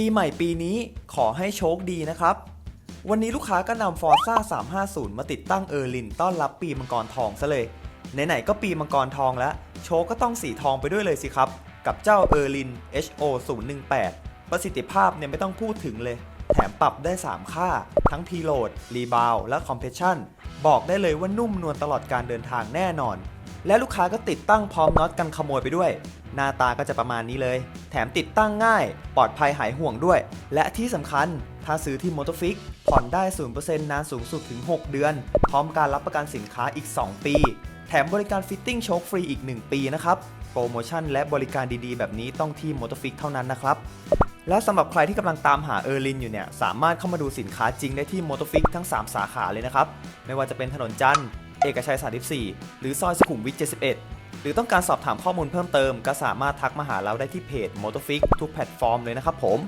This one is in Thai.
ปีใหม่ปีนี้ขอให้โชคดีนะครับ วันนี้ลูกค้าก็นำ Forza 350 มาติดตั้งเออร์ลินต้อนรับปีมังกรทองซะเลย ไหนๆก็ปีมังกรทองแล้ว โชคก็ต้องสีทองไปด้วยเลยสิครับ กับเจ้าเออร์ลิน HO 018 ประสิทธิภาพเนี่ยไม่ต้องพูดถึงเลย แถมปรับได้ 3 ค่า ทั้ง Preload Rebound และ Compression บอกได้เลยว่านุ่มนวลตลอดการเดินทางแน่นอน และลูกค้าก็ติดตั้งพร้อมน็อตกันขโมยไปด้วย หน้าตาก็จะประมาณนี้เลย แถมติดตั้งง่าย ปลอดภัยหายห่วงด้วย และที่สำคัญถ้าซื้อที่มอเตอร์ฟิกผ่อนได้ 0%นานสูงสุดถึง 6 เดือน พร้อมการรับประกันสินค้าอีก 2 ปี แถมบริการฟิตติ้งโชคฟรีอีก 1 ปีนะครับ โปรโมชั่นและบริการดีๆ แบบนี้ต้องที่มอเตอร์ฟิกเท่านั้นนะครับ และสำหรับใครที่กำลังตามหาเออร์ลินอยู่เนี่ย สามารถเข้ามาดูสินค้าจริงได้ที่มอเตอร์ฟิกทั้ง 3 สาขาเลยนะครับ ไม่ว่าจะเป็นถนนจันทร์ เอกชัย 34 หรือซอยสุขุมวิท 71 หรือต้องการสอบถามข้อมูลเพิ่มเติม ก็สามารถทักมาหาเราได้ที่เพจ m o t o r f i x ทุกแพลตฟอร์มเลยนะครับผม